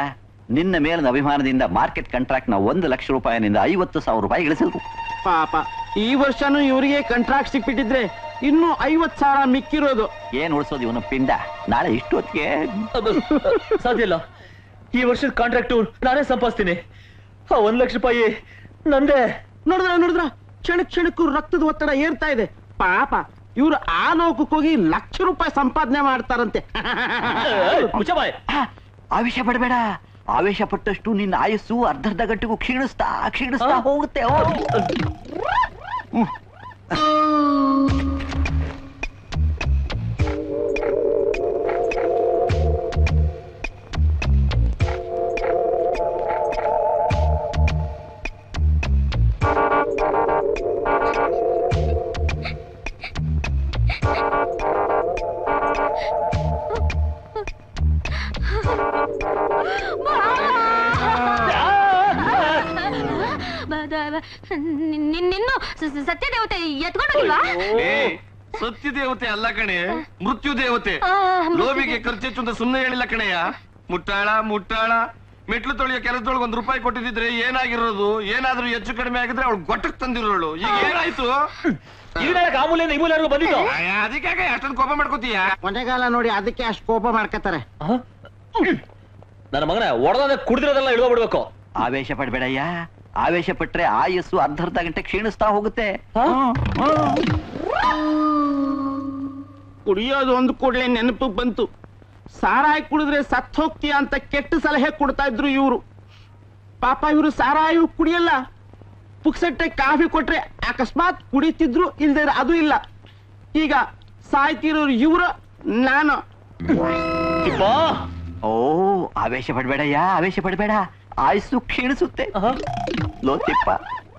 ನಿನ್ನ ಮೇಲಿನ ಅಭಿಮಾನದಿಂದ ಮಾರ್ಕೆಟ್ ಕಾಂಟ್ರಾಕ್ಟ್ನ ಒಂದು ಲಕ್ಷ ರೂಪಾಯಿನಿಂದ ಐವತ್ತು ಸಾವಿರ ರೂಪಾಯಿ ಇಳಿಸಿದ್ರು ಪಾಪ. ಈ ವರ್ಷನೂ ಇವರಿಗೆ ಕಾಂಟ್ರಾಕ್ಟ್ ಸಿಕ್ಬಿಟ್ಟಿದ್ರೆ ಇನ್ನು ಐವತ್ ಸಾವಿರ ಮಿಕ್ಕಿರೋದು. ಏನ್ ಉಳಿಸೋದು ಇವನು ಪಿಂಡ? ನಾಳೆ ಇಷ್ಟು ಹೊತ್ತಿಗೆ? ಸಾಧ್ಯ ಇಲ್ಲ. ಈ ವರ್ಷದ ಕಾಂಟ್ರಾಕ್ಟ್ ನಾನೇ ಸಂಪಾದಿಸ್ತೀನಿ. ಆ ಒಂದ್ ಲಕ್ಷ ರೂಪಾಯಿ ನಂದೇ. ನೋಡಿದ್ರ ನೋಡಿದ್ರ? ಕ್ಷಣ ಕ್ಷಣಕ್ಕೂ ರಕ್ತದ ಒತ್ತಡ ಏರ್ತಾ ಇದೆ. ಪಾಪ ಇವ್ರು ಆ ನೌಕಕ್ಕೆ ಹೋಗಿ ಲಕ್ಷ ರೂಪಾಯಿ ಸಂಪಾದನೆ ಮಾಡ್ತಾರಂತೆ. ಆವೇಶ ಪಡಬೇಡ. ಆವೇಶ ಪಟ್ಟಷ್ಟು ನಿನ್ನ ಆಯಸ್ಸು ಅರ್ಧರ್ಧ ಗಂಟೆಗೂ ಕ್ಷೀಣಿಸ್ತಾ ಕ್ಷೀಣಿಸ್ತಾ ಹೋಗುತ್ತೆ. ಓ. ಹ್ಮ್. ನಿನ್ನು ಸತ್ಯ ದೇವತೆ ಎತ್ಕೊಂಡೋಗಿಲ್ವಾ? ಸತ್ಯ ದೇವತೆ ಅಲ್ಲ ಕಣೆ ಮೃತ್ಯು ದೇವತೆ. ಆ, ಮೃತ್ಯು ಲೋಬಿಗೆ ಖರ್ಚೆಚ್ಚು ಅಂತ ಸುಮ್ಮನೆ ಹೇಳಿಲ್ಲ ಕಣೆಯ. ಮುಟ್ಟಾಳ ಮುಟ್ಟಾಳ. ಮೆಟ್ಲು ತೊಳೆಯೋ ಕೆಲಸದೊಳಗೆ ಒಂದ್ ರೂಪಾಯಿ ಕೊಟ್ಟಿದ್ರೆ ಏನಾಗಿರೋದು? ಏನಾದ್ರೂ ಹೆಚ್ಚು ಕಡಿಮೆ ಆಗಿದ್ರೆ ಅವಳು ಗೊಟ್ಟಕ್ ತಂದಿರೋಳು. ಈಗ ಏನಾಯ್ತು? ಈಗ ಆ ಮೂಲೆಯಿಂದ ಈ ಮೂಲೆವರೆಗೂ ಅದಕ್ಕೆ ಅಷ್ಟೊಂದು ಕೋಪ ಮಾಡ್ಕೋತೀಯ? ಕೊನೆಗಾಲ ನೋಡಿ ಅದಕ್ಕೆ ಅಷ್ಟು ಕೋಪ ಮಾಡ್ಕತಾರೆ? ನನ್ನ ಮಗನ ಒಡದ ಇಳುವ ಇಳ್ಕೊಬಿಡ್ಬೇಕು. ಆವೇಶ ಪಡಬೇಡಯ್ಯ. ಆವೇಶ ಪಟ್ರೆ ಆಯಸ್ಸು ಅರ್ಧರ್ಧ ಗಂಟೆ ಕ್ಷೀಣಿಸ್ತಾ ಹೋಗುತ್ತೆ? ಕುಡಿಯೋದು ಒಂದು ಕೂಡಲೇ ನೆನಪು ಬಂತು. ಸಾರಾಯಿ ಕುಡಿದ್ರೆ ಸತ್ ಹೋಗ್ತೀಯ ಅಂತ ಕೆಟ್ಟ ಸಲಹೆ ಕೊಡ್ತಾ ಇದ್ರು ಇವರು. ಪಾಪ ಇವರು ಸಾರಾಯಿ ಕುಡಿಯಲ್ಲ. ಪುಕ್ಸಟ್ಟೆ ಕಾಫಿ ಕೊಟ್ರೆ ಅಕಸ್ಮಾತ್ ಕುಡಿತಿದ್ರು ಇಲ್ದೇ ಅದು ಇಲ್ಲ. ಈಗ ಸಾಯ್ತಿರೋರು ಇವರು ನಾನು. ಓ ಆವೇಶ ಪಡಬೇಡಯ್ಯ ಆವೇಶ ಪಡಬೇಡ. ಆಯಸ್ಸು ಕ್ಷೀಣಿಸುತ್ತೆ. ಲೋತಿಪ್ಪ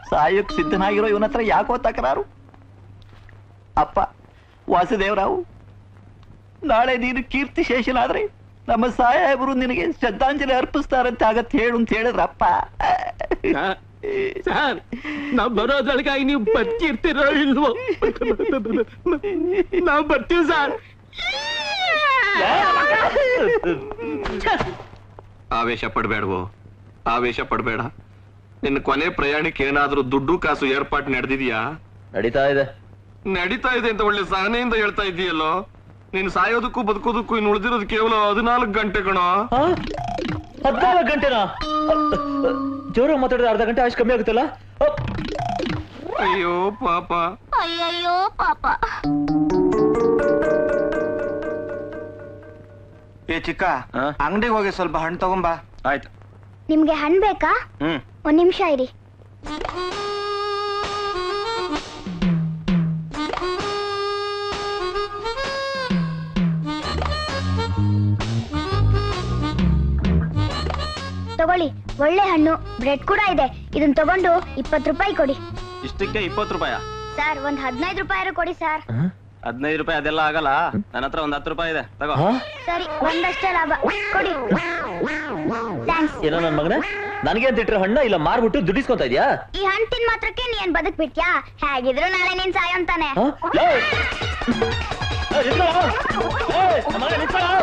ಸಾಯಕ್ ಸಿದ್ಧನಾಗಿರೋ ಇವನ ಹತ್ರ ಯಾಕೋ ತಕರಾರು ಅಪ್ಪ ವಾಸುದೇವರಾವು ನಾಳೆ ನೀನು ಕೀರ್ತಿ ಶೇಷನಾದ್ರೆ ನಮ್ಮ ಸಾಹೇಬರು ನಿನಗೆ ಶ್ರದ್ಧಾಂಜಲಿ ಅರ್ಪಿಸ್ತಾರಂತೆ ಆಗತ್ತೆ ಹೇಳು ಅಂತ ಹೇಳಿದ್ರಪ್ಪ ಸರ್ ನಾವ್ ಬರೋದ್ರೊಳಗಾಗಿ ನೀವು ಬದುಕಿರ್ತೀರೋ ಇಲ್ವೋ ನಾವ್ ಬರ್ತೀವಿ ಸರ್ ಆವೇಶ ಪಡ್ಬೇಡವೋ ಆವೇಶ ಪಡ್ಬೇಡ ನಿನ್ನ ಕೊನೆ ಪ್ರಯಾಣಕ್ಕೆ ಏನಾದ್ರೂ ದುಡ್ಡು ಕಾಸು ಏರ್ಪಾಟ್ ನಡೆದಿದ್ಯಾ? ನಡೀತಾ ಇದೆ. ನಡೀತಾ ಇದೆ ಅಂತ ಒಳ್ಳೆ ಸಹನೆಯಿಂದ ಹೇಳ್ತಾ ಇದೀಯಲ್ಲೋ ನೀನು ಸಾಯೋದಕ್ಕೂ ಬದುಕೋದಕ್ಕೂ ಇನ್ನು ಉಳಿದಿರೋದು ಕೇವಲ ಹದಿನಾಲ್ಕು ಗಂಟೆ ಕಣೋ. ಹದಿನಾಲ್ಕು ಗಂಟೆನಾ? ಜೋರ ಮಾತಾಡಿದ ಅರ್ಧ ಗಂಟೆ ಅಷ್ಟು ಕಮ್ಮಿ ಆಗುತ್ತಲ್ಲ? ಅಯ್ಯೋ ಪಾಪ. ಅಯ್ಯಯ್ಯೋ ಪಾಪ. ಏ ಚಿಕ್ಕ ಅಂಗಡಿಗೆ ಹೋಗಿ ಸ್ವಲ್ಪ ಹಣ್ಣು ತಗೊಂಬಾ. ಆಯ್ತು. ನಿಮ್ಗೆ ಹಣ್ ಬೇಕಾ? ಹ್ಮ್. ಒಂದ್ ನಿಮಿಷ ಇರಿ. ತಗೊಳ್ಳಿ ಒಳ್ಳೆ ಹಣ್ಣು ಬ್ರೆಡ್ ಕೂಡ ಇದೆ. ಇದನ್ನ ತಗೊಂಡು ಇಪ್ಪತ್ತು ರೂಪಾಯಿ ಕೊಡಿ. ಇಷ್ಟಕ್ಕೆ ಇಪ್ಪತ್ತು ರೂಪಾಯ? ಸರ್ ಒಂದ್ ಹದಿನೈದು ರೂಪಾಯಿ ಕೊಡಿ ಸರ್. ಹದಿನೈದು ರೂಪಾಯಿ ಅದೆಲ್ಲ ಆಗಲ್ಲ? ನನ್ನ ಹತ್ರ ಒಂದ್ ಹತ್ತು ರೂಪಾಯಿ ಇದೆ. ತಗೋ. ಸರಿ ಒಂದಷ್ಟೇ ಲಾಭ. ಕೊಡಿ. ಥ್ಯಾಂಕ್ಸ್ ಏನೋ ನನ್ ಮಗನ? ನನಗೆ ಅಂತ ಇಟ್ಟರೆ ಹಣ್ಣ ಇಲ್ಲ ಮಾರ್ಬಿಟ್ಟು ದುಡ್ಡಿಸ್ಕೊಂತ ಇದ್ಯಾ? ಈ ತಿನ್ ಮಾತ್ರಕ್ಕೆ ನೀನ್ ಬದುಕ್ಬಿಟ್ಯಾ? ಹೇಗಿದ್ರು ನಾಳೆ ನೀನ್ ಸಾಯಂತಾನೆ ಹ? ಏಯ್! ಏಯ್, ನಿಂತ್ಕೊಳ್ಳೋ! ಏಯ್, ನನ್ ಮಗನೇ ನಿಂತ್ಕೊಳ್ಳೋ!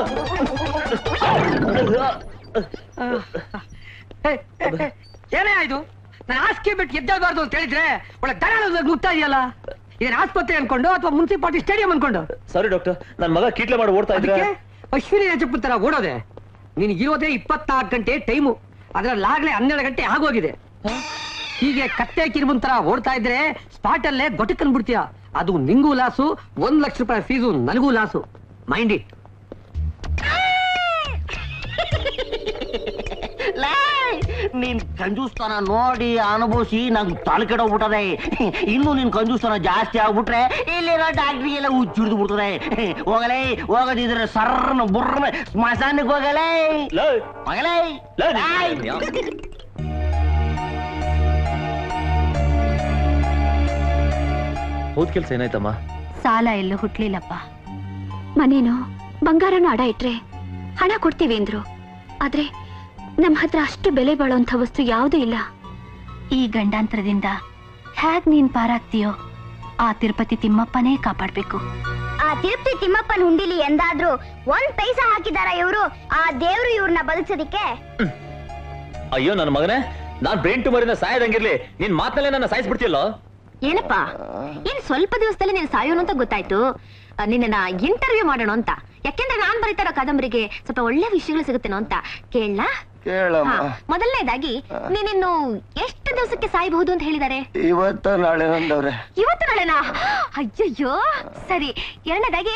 ಏನೇ ಆಯ್ತು? ನಾನು ಹಾಸಿಗೆ ಬಿಟ್ಟು ಎದ್ದೇಳ್ಬಾರ್ದು ಅಂತ ಹೇಳಿದ್ರೆ ಒಳ್ಳೆ ದರ ನುಗ್ತಾ ಇದೆಯಲ್ಲ? ಇದನ್ನ ಆಸ್ಪತ್ರೆ ಅನ್ಕೊಂಡು ಅಥವಾ ಮುನ್ಸಿಪಾಲಿಟಿ ಸ್ಟೇಡಿಯಂ ಅನ್ಕೊಂಡು? ಸಾರಿ ಡಾಕ್ಟರ್ ನನ್ನ ಮಗ ಕೀಟ್ಲೆ ಮಾಡಿ ಓಡ್ತಾ ಇದ್ರೆ ಅದಕ್ಕೆ ಅಶ್ವಿನಿ ರಜಪೂತ್ ತರ ಓಡೋದೆ. ನೀನು ಇರೋದೇ ಇಪ್ಪತ್ನಾಲ್ಕು ಗಂಟೆ ಟೈಮು. ಅದ್ರಲ್ಲಾಗ್ಲೇ ಹನ್ನೆರಡು ಗಂಟೆ ಆಗೋಗಿದೆ. ಹೀಗೆ ಕತ್ತೆ ಕಿರುಬನ್ ತರ ಓಡ್ತಾ ಇದ್ರೆ ಸ್ಪಾಟ್ ಅಲ್ಲೇ ಗೊಟಕನ್ ಬಿಡ್ತೀಯ. ಅದು ನಿಂಗೂ ಲಾಸು ಒಂದ್ ಲಕ್ಷ ರೂಪಾಯಿ ಫೀಸು ನನಗೂ ಲಾಸು. ಮೈಂಡ್ ಇಟ್ ನೀನ್ ಕಂಜೂಸ್ತನ ನೋಡಿ ಅನುಭವಿಸಿ ನಂಗೆ ತಲೆಕೆಡೋಗ್ಬಿಟ್ಟದೆ. ಇನ್ನು ನಿನ್ ಕಂಜೂಸ್ತನ ಜಾಸ್ತಿ ಆಗ್ಬಿಟ್ರೆ ಇಲ್ಲಿರೋ ಡಾಕ್ಟ್ರಿಗೆಲ್ಲ ಹುಚ್ಚಿಡ್ದು ಬಿಡ್ತದೆ. ಹೋಗಲೇ ಹೋಗದಿದ್ರೆ ಸರ್ನ ಬುರ್ರನ ಸ್ಮಶಾನಕ್ಕೆ ಹೋಗಲೇ. ಲೇ, ಹೋಗಲೇ. ಹೋದ್ ಕೆಲ್ಸ ಏನಾಯ್ತಮ್ಮ? ಸಾಲ ಎಲ್ಲೂ ಹುಟ್ಲಿಲ್ಲಪ್ಪ. ಮನೇನು ಬಂಗಾರನು ಅಡ ಇಟ್ರೆ ಹಣ ಕೊಡ್ತೀವಿ ಅಂದ್ರು. ಆದ್ರೆ ನಮ್ಮ ಹತ್ರ ಅಷ್ಟು ಬೆಲೆ ಬಾಳುವಂತ ವಸ್ತು ಯಾವುದೂ ಇಲ್ಲ. ಈ ಗಂಡಾಂತರದಿಂದ ಹೇಗ್ ನೀನ್ ಪಾರಾಗ್ತೀಯೋ ಆ ತಿರುಪತಿ ತಿಮ್ಮಪ್ಪನೇ ಕಾಪಾಡ್ಬೇಕು. ಆ ತಿರುಪತಿ ತಿಮ್ಮಪ್ಪನ ಹುಂಡಿಲಿ ಎಂದಾದ್ರೂ ಒಂದ್ ಪೈಸಾ ಹಾಕಿದಾರ ಇವರು? ಆ ದೇವ್ರು ಇವ್ರನ್ನ ಬದುಕ್ಸೋದಿಕ್ಕೆ ಅಯ್ಯೋ ನನ್ನ ಮಗನೇ ನಾನ್ ಬ್ರೈನ್ ಟ್ಯೂಮರಿಂದ ಸಾಯದಂಗಿರ್ಲಿ. ನಿನ್ ಮಾತಲ್ಲೇ ನನ್ನ ಸಾಯಿಸ್ಬಿಡ್ತಿಯಲ್ಲೋ? ಏನಪ್ಪ? ಇನ್ ಸ್ವಲ್ಪ ದಿವಸದಲ್ಲಿ ನೀನ್ ಸಾಯೋನು ಅಂತ ಗೊತ್ತಾಯ್ತು. ಆ, ನಿನ್ನನ್ನ ಇಂಟರ್ವ್ಯೂ ಮಾಡೋಣ ಅಂತ ಯಾಕೆಂದ್ರೆ ನಾನ್ ಬರೀತಾ ಕದಂಬರಿಗೆ ಕಾದಂಬರಿಗೆ ಸ್ವಲ್ಪ ಒಳ್ಳೆ ವಿಷಯಗಳು ಸಿಗುತ್ತೇನೋ ಅಂತ. ಕೇಳ ಕೇಳಮ್ಮ. ಮೊದಲನೇದಾಗಿ ನೀನಿನ್ನು ಎಷ್ಟು ದಿವಸಕ್ಕೆ ಸಾಯಬಹುದು ಅಂತ ಹೇಳಿದ್ದಾರೆ ಇವತ್ತ ನಾಳೆ ನಂದವ್ರೆ ಇವತ್ತು ನಾಳೆನಾ? ಅಯ್ಯಯ್ಯೋ ಸರಿ. ಎರಡನೇದಾಗಿ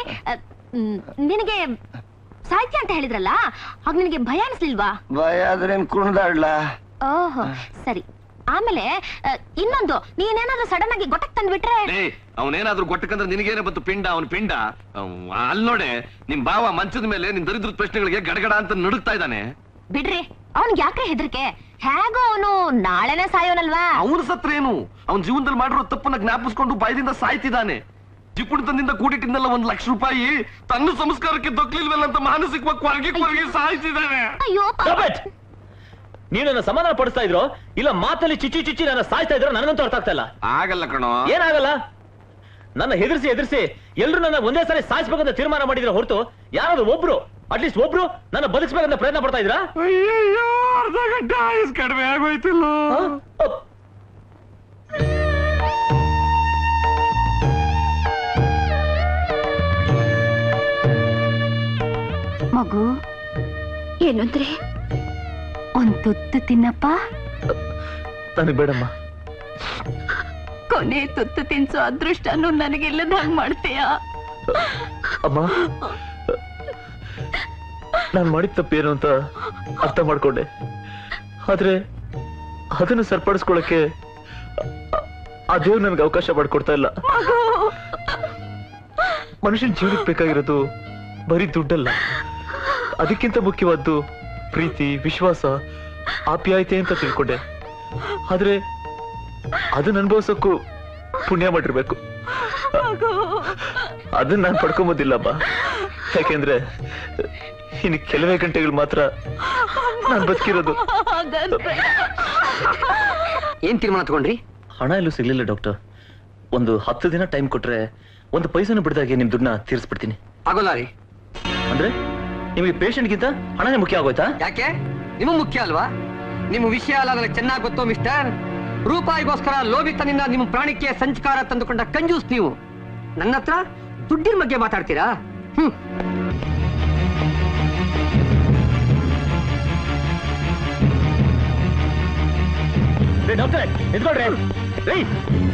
ಮ್, ನಿನಗೆ ಸಾಹಿತ್ಯ ಅಂತ ಹೇಳಿದ್ರಲ್ಲ ಆಗ ನಿನಗೆ ಭಯ ಅನಿಸ್ಲಿಲ್ವಾ? ಭಯ ಆದ್ರೇನ್ ಕುಣ್ದಾಡ್ಲ? ಓಹೋ ಸರಿ. ಆಮೇಲೆ ಇನ್ನೊಂದು ನೀನೇನಾದ್ರೂ ಸಡನ್ ಆಗಿ ಗೊಟ್ಟಕ್ ತಂದ್ಬಿಟ್ರೆ? ಅವನೇನಾದ್ರೂ ಗೊಟ್ಟಕಂದ್ರೆ ನಿನಗೇನೆ ಬಂತು ಪಿಂಡ ಅವನ ಪಿಂಡ? ಅಲ್ಲಿ ನೋಡೆ ನಿಮ್ ಬಾವ ಮಂಚದ ಮೇಲೆ ನಿನ್ ದರಿದ್ರ ಪ್ರಶ್ನೆಗಳಿಗೆ ಗಡಗಡ ಅಂತ ನಡುಗ್ತಾ ಇದ್ದಾನೆ. ಬಿಡ್ರಿ. ಅವನ್ಗೆ ಯಾಕೆ ಹೆದರಿಕೆ? ಹೇಗೋ ಅವನು ನಾಳೆನೆ ಸಾಯೋನಲ್ವಾ? ಅವನ ಸತ್ರ ಏನು ಅವನ ಜೀವನದಲ್ಲಿ ಮಾಡಿರೋ ತಪ್ಪನ್ನ ಜ್ಞಾಪಿಸ್ಕೊಂಡು ಭಯದಿಂದ ಸಾಯ್ತಿದ್ದಾನೆ. ಜಿಪುಣಿತನದಿಂದ ಕೂಡಿಟ್ಟಿದ್ದಲ್ಲ ಒಂದ್ ಲಕ್ಷ ರೂಪಾಯಿ. ತನ್ನ ಸಂಸ್ಕಾರಕ್ಕೆ ದೊಕ್ಲಿಲ್ವಲ್ಲ ಅಂತ ಮಾನಸಿಕವಾಗಿ ಕೊರಗಿ ಕೊರಗಿ ಸಾಯ್ತಿದ್ದಾನೆ. ಅಯ್ಯೋ ಪಾಪ. Stop ನನ್ನ ಸಮಾಧಾನ ಪಡಿಸ್ತಾ ಇದ್ರು? ಇಲ್ಲ ಮಾತಲ್ಲಿ ಚಿಚ್ಚಿ ಚಿಚ್ಚಿ ನನ್ನ ಸಾಯ್ತಾ ಇದ್ರು ನನಗಂತೂ ಅರ್ಥ ಆಗ್ತಾ ಇಲ್ಲ. ಆಗಲ್ಲ ಕಣೋ. ಏನಾಗಲ್ಲ? ನನ್ನ ಹೆದರ್ಸಿ ಹೆದರ್ಸಿ ಎಲ್ರು ನನ್ನ ಒಂದೇ ಸರಿ ಸಾಯಿಸ್ಬೇಕಂತ ತೀರ್ಮಾನ ಮಾಡಿದ್ರೆ ಹೊರತು ಯಾರಾದ್ರೂ ಒಬ್ರು ಅಟ್ಲೀಸ್ಟ್ ಒಬ್ರು ನನ್ನ ಬದುಕಿಸ್ಬೇಕಂತ ಪ್ರಯತ್ನ ಪಡ್ತಾ ಇದ್ರಾ ಅಯ್ಯಯ್ಯೋ ಅರ್ಧ ಗಂಟೆ ಆಯುಸ್ ಕಡಿಮೆ ಆಗೋಯ್ತಿಲ್ಲ. ಮಗು ಏನಂದ್ರೆ ಒಂದ್ ತುತ್ತು ತಿನ್ನಪ್ಪ? ನನಗ್ ಬೇಡಮ್ಮ. ಕೊನೆ ತುತ್ತು ತಿನ್ಸೋ ಅದೃಷ್ಟನು ನನಗೆಲ್ಲದ ಮಾಡ್ತೀಯ ಮಾಡ್ತೀಯಾ? ಅಮ್ಮ ನಾನು ಮಾಡಿದ ತಪ್ಪೇನು ಅಂತ ಅರ್ಥ ಮಾಡ್ಕೊಂಡೆ. ಆದ್ರೆ ಅದನ್ನು ಸರಿಪಡಿಸ್ಕೊಳಕ್ಕೆ ಆ ದೇವ್ರು ನನ್ಗೆ ಅವಕಾಶ ಮಾಡಿಕೊಡ್ತಾ ಇಲ್ಲ. ಮನುಷ್ಯನ ಜೀವನಕ್ಕೆ ಬೇಕಾಗಿರೋದು ಬರೀ ದುಡ್ಡಲ್ಲ. ಅದಕ್ಕಿಂತ ಮುಖ್ಯವಾದ್ದು ಪ್ರೀತಿ, ವಿಶ್ವಾಸ, ಆಪ್ಯಾಯತೆ ಅಂತ ತಿಳ್ಕೊಂಡೆ. ಆದ್ರೆ ಅದನ್ನ ಅನುಭವಿಸೋಕ್ಕೂ ಪುಣ್ಯ ಮಾಡಿರ್ಬೇಕು. ಅದನ್ನ ನಾನು ಪಡ್ಕೊಂಬೋದಿಲ್ಲಪ್ಪ ಯಾಕೆಂದ್ರೆ ಇನ್ನು ಕೆಲವೇ ಗಂಟೆಗಳು ಮಾತ್ರ ನಾನು ಬದುಕಿರೋದು. ಏನ್ ತೀರ್ಮಾನ ತಗೊಂಡ್ರಿ? ಹಣ ಎಲ್ಲೂ ಸಿಗ್ಲಿಲ್ಲ ಡಾಕ್ಟರ್. ಒಂದು ಹತ್ತು ದಿನ ಟೈಮ್ ಕೊಟ್ರೆ ಒಂದು ಪೈಸನು ಬಿಡ್ದಾಗೆ ನಿಮ್ ದುಡ್ಡನ್ನ ತೀರಿಸ್ಬಿಡ್ತೀನಿ. ಆಗೋಲ್ಲ ರೀ. ಅಂದ್ರೆ? ನಿಮಗೆ ಪೇಷಂಟ್ಗಿಂತ ಹಣನೇ ಮುಖ್ಯ ಆಗೋಯ್ತಾ? ಯಾಕೆ? ನಿಮಗೆ ಮುಖ್ಯ ಅಲ್ವಾ? ನಿಮ್ಮ ವಿಷಯ ಅಲ್ಲ ನನಗೆ ಚೆನ್ನಾಗಿ ಗೊತ್ತು ಮಿಸ್ಟರ್. ರೂಪಾಯಿಗೋಸ್ಕರ ಲೋಭಿತನಿಂದ ನಿಮ್ಮ ಪ್ರಾಣಕ್ಕೆ ಸಂಚಕಾರ ತಂದುಕೊಂಡ ಕಂಜೂಸ್ ನೀವು. ನನ್ನ ಹತ್ರ ದುಡ್ಡಿನ ಬಗ್ಗೆ ಮಾತಾಡ್ತೀರಾ? ಹ್ಮ್. ಡಾಕ್ಟರ್ ನಿಂತ್ಕೊಳ್ರಿ. ರೀ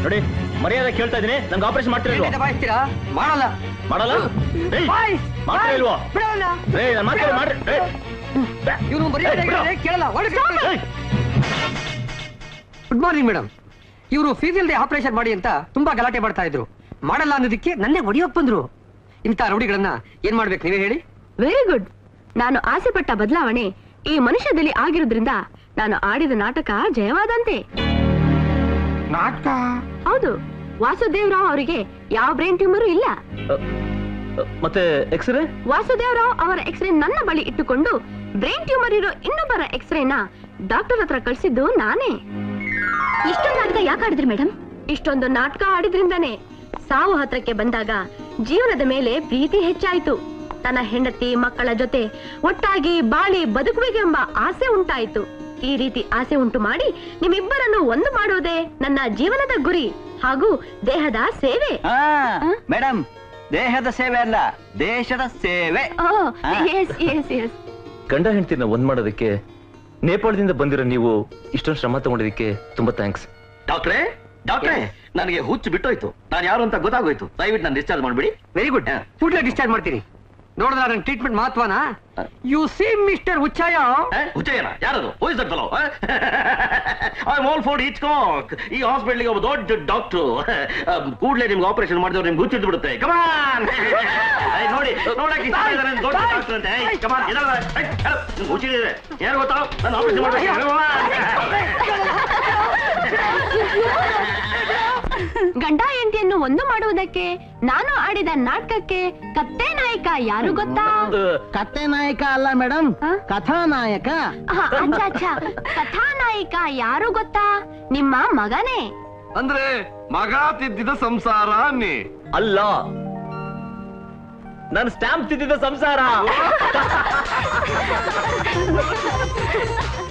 ನೋಡಿ ಮರ್ಯಾದೆ ಕೇಳ್ತಾ ಇದೀನಿ. ನಂಗೆ ಆಪರೇಷನ್ ಮಾಡ್ತೀರಾ ಮಾಡಲ್ಲ. ಮಾಡಲ್ಲ? ಮಾಡ್ತಾ ಇಲ್ವಾ ಬಿಡಲ್ಲ. ರೇ ನಾನು ಮಾಡ್ರಿ. ಮರ್ಯಾದೆ. ಹೇಳಿದ್ರೆ ಕೇಳಲ್ಲ. ಗುಡ್ ಮಾರ್ನಿಂಗ್ ಮೇಡಮ್ ಇವರು ಫೀಸ್ ಇಲ್ಲದೆ ಆಪರೇಷನ್ ಮಾಡಿ ಅಂತ ತುಂಬಾ ಗಲಾಟೆ ಮಾಡ್ತಾ ಇದ್ರು. ಮಾಡಲ್ಲ ಅನ್ನೋದಕ್ಕೆ ನನ್ನೇ ಒಡಿಯೋಕ್ ಬಂದ್ರು. ಇಂಥ ರೌಡಿಗಳನ್ನ ಏನ್ ಮಾಡ್ಬೇಕು ನೀವೇ ಹೇಳಿ? ವೆರಿ ಗುಡ್ ನಾನು ಆಸೆ ಪಟ್ಟ ಬದಲಾವಣೆ ಈ ಮನುಷ್ಯದಲ್ಲಿ ಆಗಿರೋದ್ರಿಂದ ನಾನು ಆಡಿದ ನಾಟಕ ಜಯವಾದಂತೆ. ನಾಟಕ? ಹೌದು ವಾಸುದೇವರಾವ್ ಅವರಿಗೆ ಯಾವ ಬ್ರೈನ್ ಟ್ಯೂಮರು ಇಲ್ಲ. ಮತ್ತೆ ಎಕ್ಸ್ರೇ ವಾಸುದೇವರಾವ್ ಅವರ ಎಕ್ಸ್ರೇ ನನ್ನ ಬಳಿ ಇಟ್ಟುಕೊಂಡು ಬ್ರೈನ್ ಟ್ಯೂಮರ್ ಇರೋ ಇನ್ನೊಬ್ಬರ ಎಕ್ಸ್ರೇನ ಡಾಕ್ಟರ್ ಹತ್ರ ಕಳ್ಸಿದ್ದು ನಾನೇ. ಇಷ್ಟೊಂದು ನಾಟಕ ಯಾಕೆ ಆಡಿದ್ರಿ ಮೇಡಮ್ ಇಷ್ಟೊಂದು ನಾಟಕ ಆಡಿದ್ರಿಂದಾನೆ ಸಾವು ಹತ್ರಕ್ಕೆ ಬಂದಾಗ ಜೀವನದ ಮೇಲೆ ಪ್ರೀತಿ ಹೆಚ್ಚಾಯ್ತು. ತನ್ನ ಹೆಂಡತಿ ಮಕ್ಕಳ ಜೊತೆ ಒಟ್ಟಾಗಿ ಬಾಳಿ ಬದುಕುವೆಗೆಂಬ ಆಸೆ ಉಂಟಾಯ್ತು. ಈ ರೀತಿ ಆಸೆ ಉಂಟು ಮಾಡಿ ನಿಮ್ಮಿಬ್ಬರನ್ನು ಒಂದು ಮಾಡುವುದೇ ನನ್ನ ಜೀವನದ ಗುರಿ ಹಾಗೂ ದೇಹದ ಸೇವೆ. ಮೇಡಮ್ ದೇಹದ ಸೇವೆ ಅಲ್ಲ ದೇಶದ ಸೇವೆ. ಹಾ. ಎಸ್ ಎಸ್ ಎಸ್ ಗಂಡ ಹೆಂಡತಿನ ಒಂದ್ ಮಾಡೋದಕ್ಕೆ ನೇಪಾಳದಿಂದ ಬಂದಿರೋ ನೀವು ಇಷ್ಟೊಂದು ಶ್ರಮ ತಗೊಂಡಿದ್ದಕ್ಕೆ ತುಂಬಾ ಥ್ಯಾಂಕ್ಸ್ ಡಾಕ್ಟ್ರೆ ಡಾಕ್ಟ್ರೆ ನನಗೆ ಹುಚ್ಚು ಬಿಟ್ಟೋಯ್ತು. ನಾನು ಯಾರು ಅಂತ ಗೊತ್ತಾಗೋಯ್ತು. ದಯವಿಟ್ಟು ನಾನು ಡಿಸ್ಚಾರ್ಜ್ ಮಾಡ್ಬಿಡಿ. ವೆರಿ ಗುಡ್ ಕೂಡಲೇ ಡಿಸ್ಚಾರ್ಜ್ ಮಾಡ್ತೀನಿ ನೋಡಿದ್ರ ನನ್ನ ಟ್ರೀಟ್ಮೆಂಟ್ ಮಹತ್ವನಾ? ಯು ಸಿ ಮಿಸ್ಟರ್ ಹುಚ್ಚಾಯ ಹುಚ್ಚಯ್ಯನ? ಯಾರದು? Who is that fellow I all for Hitchcock ಈ ಹಾಸ್ಪಿಟಲ್ಗೆ ಒಬ್ಬ ದೊಡ್ಡ ಡಾಕ್ಟ್ರು ಕೂಡಲೇ ನಿಮ್ಗೆ ಆಪರೇಷನ್ ಮಾಡಿದವ್ರು ನಿಮ್ಗೆ ಹುಚ್ಚಿದ್ದು ಬಿಡುತ್ತೆ ಕಮಾನ್ ನೋಡಿ ನೋಡಕ್ಕೆ ಇಷ್ಟ ಇದಾರೆ ಅಂತ ದೊಡ್ಡ ಡಾಕ್ಟರ್ ಅಂತೆ. ಕಮಾನ್ ನಿಮ್ಗೆ ಹುಚ್ಚಿದೆ ಯಾರು ಗೊತ್ತಾ? ನಾನು ಆಪರೇಷನ್ ಗಂಡ ಹೆಂಡತಿಯನ್ನು ಒಂದು ಮಾಡುವುದಕ್ಕೆ ನಾನು ಆಡಿದ ನಾಟಕಕ್ಕೆ ಕತ್ತೆ ನಾಯಕ ಯಾರು ಗೊತ್ತಾ? ಕತ್ತೆ ನಾಯಕ ಅಲ್ಲ ಮೇಡಮ್ ಕಥಾನಾಯಕ ಆ, ಅಚ್ಚ ಅಚ್ಚ. ಕಥಾನಾಯಕ ಯಾರು ಗೊತ್ತಾ? ನಿಮ್ಮ ಮಗನೇ. ಅಂದ್ರೆ ಮಗ ತಿದ್ದಿದ ಸಂಸಾರ ಅನ್ನಿ. ಅಲ್ಲ. ನಾನು ಸ್ಟ್ಯಾಂಪ್ ತಿದ್ದಿದ ಸಂಸಾರ.